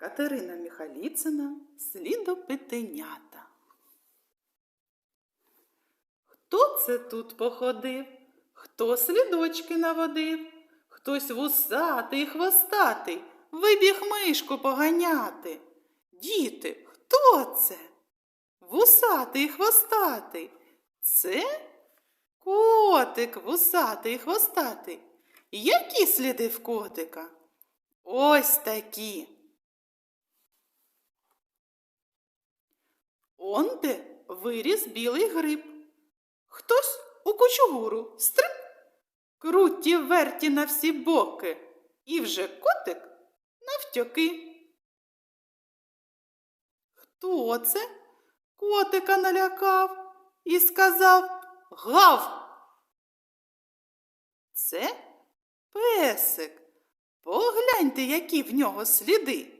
Катерина Міхаліцина Слідопитенята. Хто це тут походив? Хто слідочки наводив? Хтось вусатий, хвостатий, вибіг мишку поганяти. Діти, хто це? Вусатий, хвостатий. Це котик вусатий, хвостатий. Які сліди в котика? Ось такі. Онде виріс білий гриб. Хтось у кучугуру стрип, круті верті на всі боки, і вже котик навтьоки. Хто це? Котика налякав і сказав гав. Це песик. Погляньте, які в нього сліди.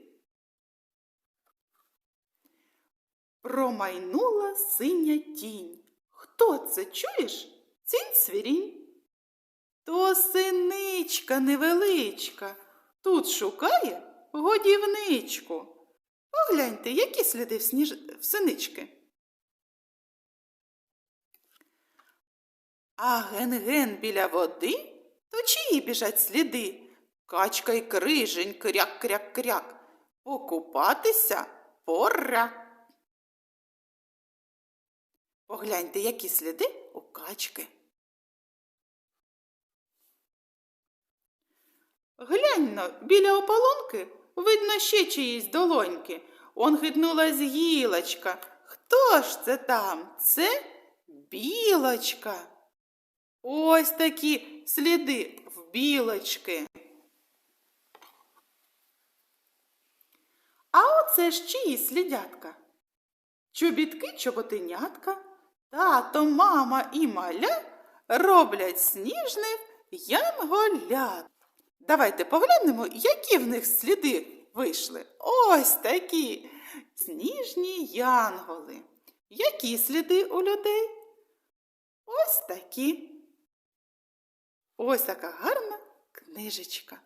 Промайнула синя тінь. Хто це чуєш? Цінь свірінь. То синичка невеличка. Тут шукає годівничку. Погляньте, які сліди в, сніж... в синички. А ген-ген біля води, то чиї біжать сліди? Качка й крижень, кряк-кряк-кряк. Покупатися пора. Погляньте, які сліди у качки. Гляньно, біля ополонки видно ще чиїсь долоньки. Он хитнулась гілочка. Хто ж це там? Це білочка. Ось такі сліди в білочки. А оце ж чиї слідятка? Чобітки чоботенятка, тато, мама і маля роблять сніжних янголят. Давайте поглянемо, які в них сліди вийшли. Ось такі сніжні янголи. Які сліди у людей? Ось такі. Ось така гарна книжечка.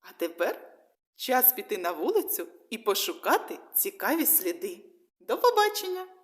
А тепер час піти на вулицю і пошукати цікаві сліди. До побачення!